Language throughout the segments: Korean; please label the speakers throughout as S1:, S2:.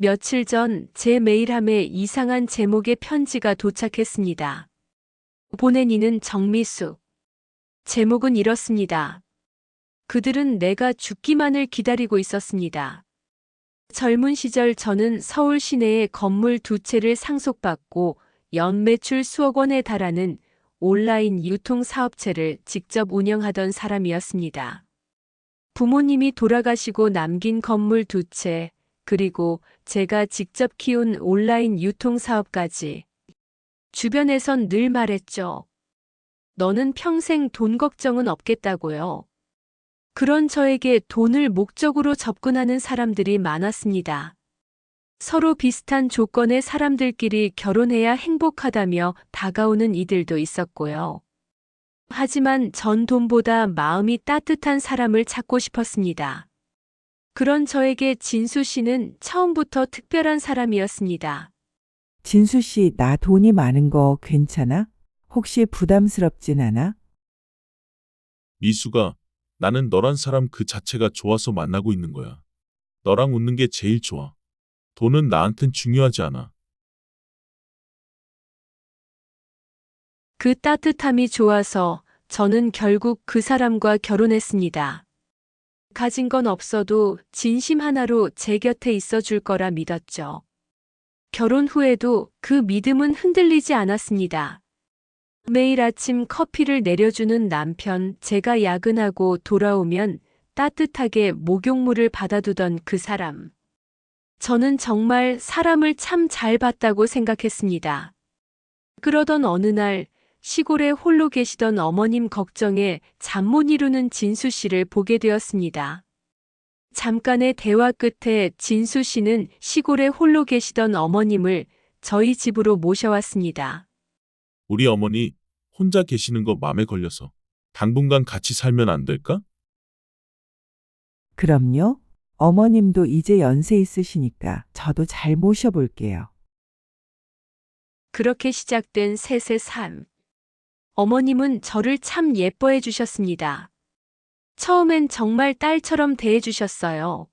S1: 며칠 전 제 메일함에 이상한 제목의 편지가 도착했습니다. 보낸 이는 정미숙. 제목은 이렇습니다. 그들은 내가 죽기만을 기다리고 있었습니다. 젊은 시절 저는 서울 시내의 건물 두 채를 상속받고 연매출 수억 원에 달하는 온라인 유통 사업체를 직접 운영하던 사람이었습니다. 부모님이 돌아가시고 남긴 건물 두 채, 그리고 제가 직접 키운 온라인 유통 사업까지. 주변에선 늘 말했죠. 너는 평생 돈 걱정은 없겠다고요. 그런 저에게 돈을 목적으로 접근하는 사람들이 많았습니다. 서로 비슷한 조건의 사람들끼리 결혼해야 행복하다며 다가오는 이들도 있었고요. 하지만 전 돈보다 마음이 따뜻한 사람을 찾고 싶었습니다. 그런 저에게 진수 씨는 처음부터 특별한 사람이었습니다.
S2: 진수 씨, 나 돈이 많은 거 괜찮아? 혹시 부담스럽진 않아?
S3: 미수가 나는 너란 사람 그 자체가 좋아서 만나고 있는 거야. 너랑 웃는 게 제일 좋아. 돈은 나한텐 중요하지 않아.
S1: 그 따뜻함이 좋아서 저는 결국 그 사람과 결혼했습니다. 가진 건 없어도 진심 하나로 제 곁에 있어 줄 거라 믿었죠. 결혼 후에도 그 믿음은 흔들리지 않았습니다. 매일 아침 커피를 내려주는 남편, 제가 야근하고 돌아오면 따뜻하게 목욕물을 받아두던 그 사람. 저는 정말 사람을 참 잘 봤다고 생각했습니다. 그러던 어느 날 시골에 홀로 계시던 어머님 걱정에 잠 못 이루는 진수 씨를 보게 되었습니다. 잠깐의 대화 끝에 진수 씨는 시골에 홀로 계시던 어머님을 저희 집으로 모셔왔습니다.
S3: 우리 어머니 혼자 계시는 거 맘에 걸려서 당분간 같이 살면 안 될까?
S2: 그럼요. 어머님도 이제 연세 있으시니까 저도 잘 모셔볼게요.
S1: 그렇게 시작된 셋의 삶. 어머님은 저를 참 예뻐해 주셨습니다. 처음엔 정말 딸처럼 대해 주셨어요.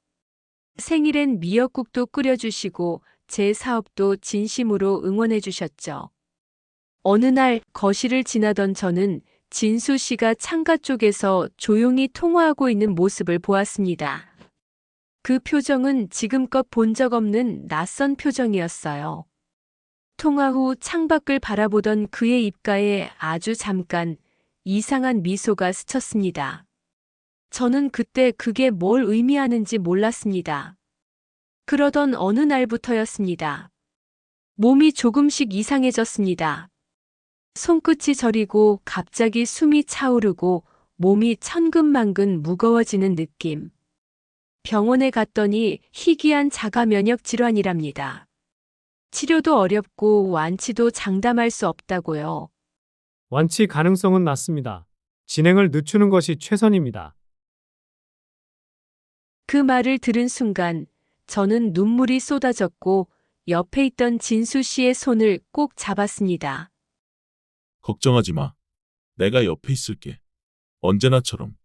S1: 생일엔 미역국도 끓여주시고 제 사업도 진심으로 응원해 주셨죠. 어느 날 거실을 지나던 저는 진수 씨가 창가 쪽에서 조용히 통화하고 있는 모습을 보았습니다. 그 표정은 지금껏 본 적 없는 낯선 표정이었어요. 통화 후 창밖을 바라보던 그의 입가에 아주 잠깐 이상한 미소가 스쳤습니다. 저는 그때 그게 뭘 의미하는지 몰랐습니다. 그러던 어느 날부터였습니다. 몸이 조금씩 이상해졌습니다. 손끝이 저리고 갑자기 숨이 차오르고 몸이 천근만근 무거워지는 느낌. 병원에 갔더니 희귀한 자가 면역 질환이랍니다. 치료도 어렵고 완치도 장담할 수 없다고요.
S4: 완치 가능성은 낮습니다. 진행을 늦추는 것이 최선입니다.
S1: 그 말을 들은 순간 저는 눈물이 쏟아졌고 옆에 있던 진수 씨의 손을 꼭 잡았습니다.
S3: 걱정하지 마. 내가 옆에 있을게. 언제나처럼.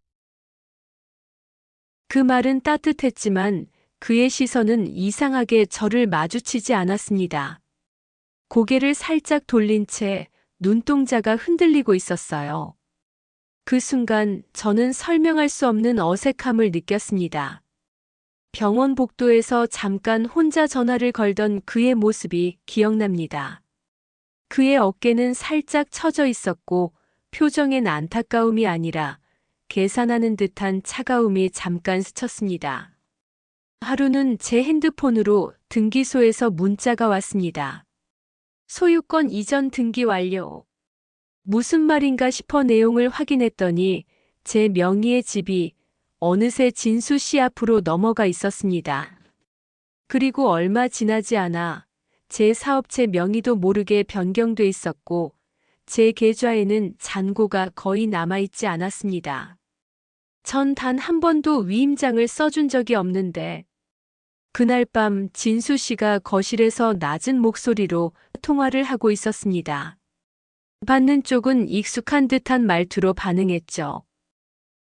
S1: 그 말은 따뜻했지만 그의 시선은 이상하게 저를 마주치지 않았습니다. 고개를 살짝 돌린 채 눈동자가 흔들리고 있었어요. 그 순간 저는 설명할 수 없는 어색함을 느꼈습니다. 병원 복도에서 잠깐 혼자 전화를 걸던 그의 모습이 기억납니다. 그의 어깨는 살짝 처져 있었고 표정엔 안타까움이 아니라 계산하는 듯한 차가움이 잠깐 스쳤습니다. 하루는 제 핸드폰으로 등기소에서 문자가 왔습니다. 소유권 이전 등기 완료. 무슨 말인가 싶어 내용을 확인했더니 제 명의의 집이 어느새 진수 씨 앞으로 넘어가 있었습니다. 그리고 얼마 지나지 않아 제 사업체 명의도 모르게 변경돼 있었고 제 계좌에는 잔고가 거의 남아있지 않았습니다. 전 단 한 번도 위임장을 써준 적이 없는데 그날 밤 진수 씨가 거실에서 낮은 목소리로 통화를 하고 있었습니다. 받는 쪽은 익숙한 듯한 말투로 반응했죠.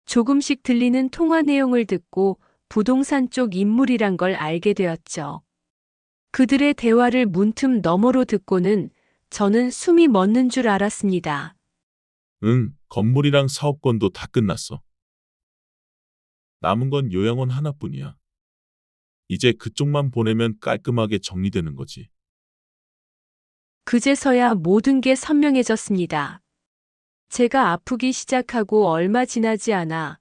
S1: 조금씩 들리는 통화 내용을 듣고 부동산 쪽 인물이란 걸 알게 되었죠. 그들의 대화를 문틈 너머로 듣고는 저는 숨이 멎는 줄 알았습니다.
S3: 응, 건물이랑 사업권도 다 끝났어. 남은 건 요양원 하나뿐이야. 이제 그쪽만 보내면 깔끔하게 정리되는 거지.
S1: 그제서야 모든 게 선명해졌습니다. 제가 아프기 시작하고 얼마 지나지 않아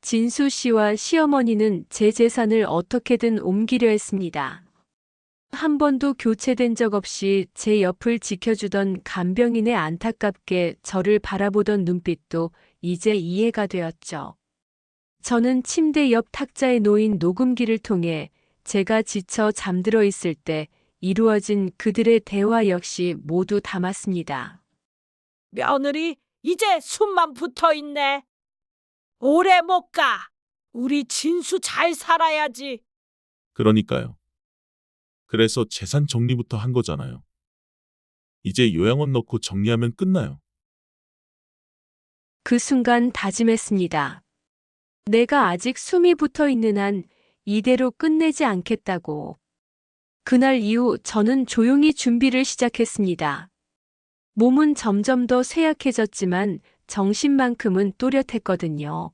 S1: 진수 씨와 시어머니는 제 재산을 어떻게든 옮기려 했습니다. 한 번도 교체된 적 없이 제 옆을 지켜주던 간병인의 안타깝게 저를 바라보던 눈빛도 이제 이해가 되었죠. 저는 침대 옆 탁자에 놓인 녹음기를 통해 제가 지쳐 잠들어 있을 때 이루어진 그들의 대화 역시 모두 담았습니다.
S5: 며느리 이제 숨만 붙어 있네. 오래 못 가. 우리 진수 잘 살아야지.
S3: 그러니까요. 그래서 재산 정리부터 한 거잖아요. 이제 요양원 넣고 정리하면 끝나요.
S1: 그 순간 다짐했습니다. 내가 아직 숨이 붙어 있는 한 이대로 끝내지 않겠다고. 그날 이후 저는 조용히 준비를 시작했습니다. 몸은 점점 더 쇠약해졌지만 정신만큼은 또렷했거든요.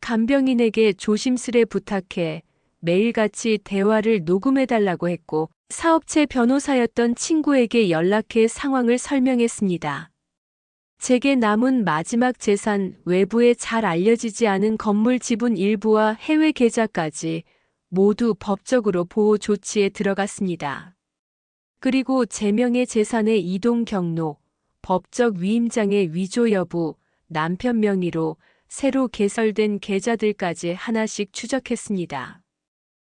S1: 간병인에게 조심스레 부탁해 매일같이 대화를 녹음해달라고 했고 사업체 변호사였던 친구에게 연락해 상황을 설명했습니다. 제게 남은 마지막 재산 외부에 잘 알려지지 않은 건물 지분 일부와 해외 계좌까지 모두 법적으로 보호 조치에 들어갔습니다. 그리고 제 명의 재산의 이동 경로, 법적 위임장의 위조 여부, 남편 명의로 새로 개설된 계좌들까지 하나씩 추적했습니다.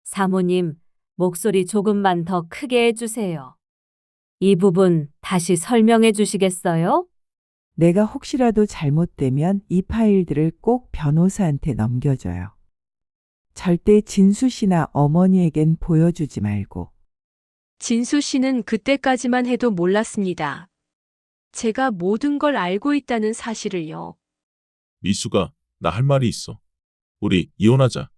S6: 사모님, 목소리 조금만 더 크게 해주세요. 이 부분 다시 설명해 주시겠어요?
S2: 내가 혹시라도 잘못되면 이 파일들을 꼭 변호사한테 넘겨줘요. 절대 진수 씨나 어머니에겐 보여주지 말고.
S1: 진수 씨는 그때까지만 해도 몰랐습니다. 제가 모든 걸 알고 있다는 사실을요.
S3: 미수가, 나 할 말이 있어. 우리 이혼하자.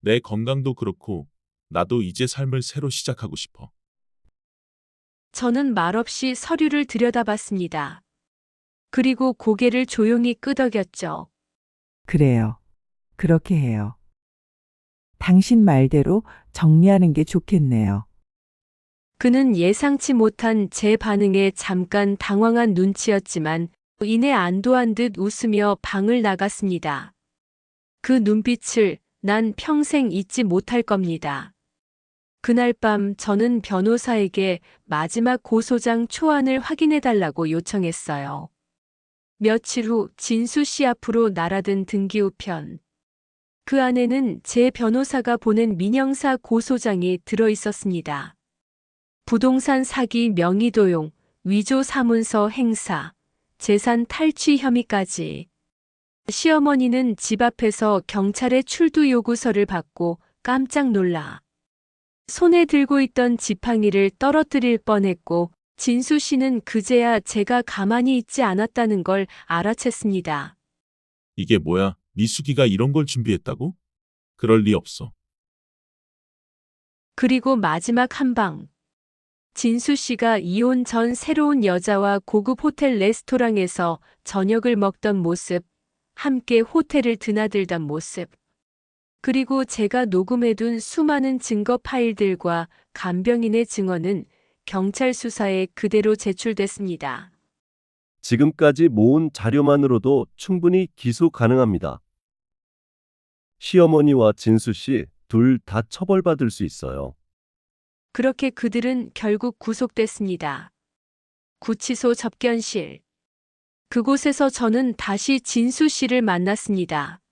S3: 내 건강도 그렇고, 나도 이제 삶을 새로 시작하고 싶어.
S1: 저는 말없이 서류를 들여다봤습니다. 그리고 고개를 조용히 끄덕였죠.
S2: 그래요. 그렇게 해요. 당신 말대로 정리하는 게 좋겠네요.
S1: 그는 예상치 못한 제 반응에 잠깐 당황한 눈치였지만 이내 안도한 듯 웃으며 방을 나갔습니다. 그 눈빛을 난 평생 잊지 못할 겁니다. 그날 밤 저는 변호사에게 마지막 고소장 초안을 확인해 달라고 요청했어요. 며칠 후 진수 씨 앞으로 날아든 등기우편. 그 안에는 제 변호사가 보낸 민형사 고소장이 들어 있었습니다. 부동산 사기 명의 도용, 위조 사문서 행사, 재산 탈취 혐의까지. 시어머니는 집 앞에서 경찰의 출두 요구서를 받고 깜짝 놀라. 손에 들고 있던 지팡이를 떨어뜨릴 뻔했고 진수 씨는 그제야 제가 가만히 있지 않았다는 걸 알아챘습니다.
S3: 이게 뭐야? 미숙이가 이런 걸 준비했다고? 그럴 리 없어.
S1: 그리고 마지막 한 방. 진수 씨가 이혼 전 새로운 여자와 고급 호텔 레스토랑에서 저녁을 먹던 모습, 함께 호텔을 드나들던 모습. 그리고 제가 녹음해둔 수많은 증거 파일들과 간병인의 증언은 경찰 수사에 그대로 제출됐습니다.
S7: 지금까지 모은 자료만으로도 충분히 기소 가능합니다. 시어머니와 진수 씨 둘 다 처벌받을 수 있어요.
S1: 그렇게 그들은 결국 구속됐습니다. 구치소 접견실. 그곳에서 저는 다시 진수 씨를 만났습니다.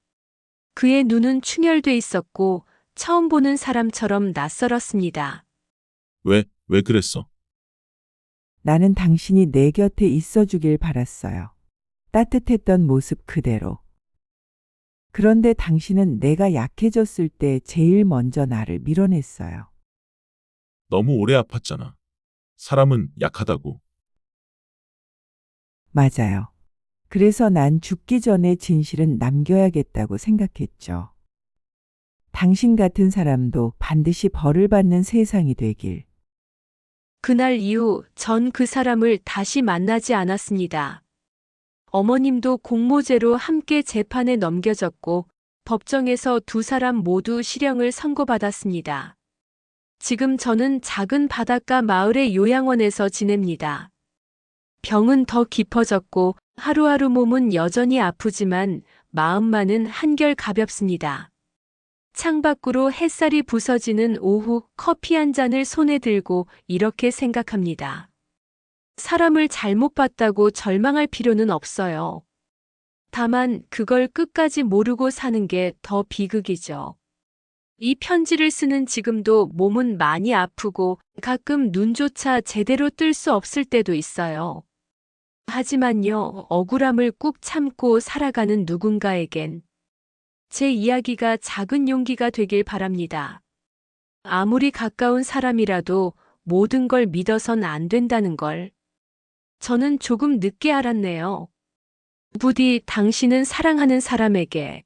S1: 그의 눈은 충혈돼 있었고 처음 보는 사람처럼 낯설었습니다.
S3: 왜, 왜 그랬어?
S2: 나는 당신이 내 곁에 있어 주길 바랐어요. 따뜻했던 모습 그대로. 그런데 당신은 내가 약해졌을 때 제일 먼저 나를 밀어냈어요.
S3: 너무 오래 아팠잖아. 사람은 약하다고.
S2: 맞아요. 그래서 난 죽기 전에 진실은 남겨야겠다고 생각했죠. 당신 같은 사람도 반드시 벌을 받는 세상이 되길.
S1: 그날 이후 전 그 사람을 다시 만나지 않았습니다. 어머님도 공모제로 함께 재판에 넘겨졌고 법정에서 두 사람 모두 실형을 선고받았습니다. 지금 저는 작은 바닷가 마을의 요양원에서 지냅니다. 병은 더 깊어졌고 하루하루 몸은 여전히 아프지만 마음만은 한결 가볍습니다. 창밖으로 햇살이 부서지는 오후 커피 한 잔을 손에 들고 이렇게 생각합니다. 사람을 잘못 봤다고 절망할 필요는 없어요. 다만 그걸 끝까지 모르고 사는 게 더 비극이죠. 이 편지를 쓰는 지금도 몸은 많이 아프고 가끔 눈조차 제대로 뜰 수 없을 때도 있어요. 하지만요, 억울함을 꾹 참고 살아가는 누군가에겐 제 이야기가 작은 용기가 되길 바랍니다. 아무리 가까운 사람이라도 모든 걸 믿어선 안 된다는 걸. 저는 조금 늦게 알았네요. 부디 당신은 사랑하는 사람에게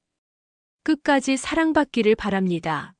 S1: 끝까지 사랑받기를 바랍니다.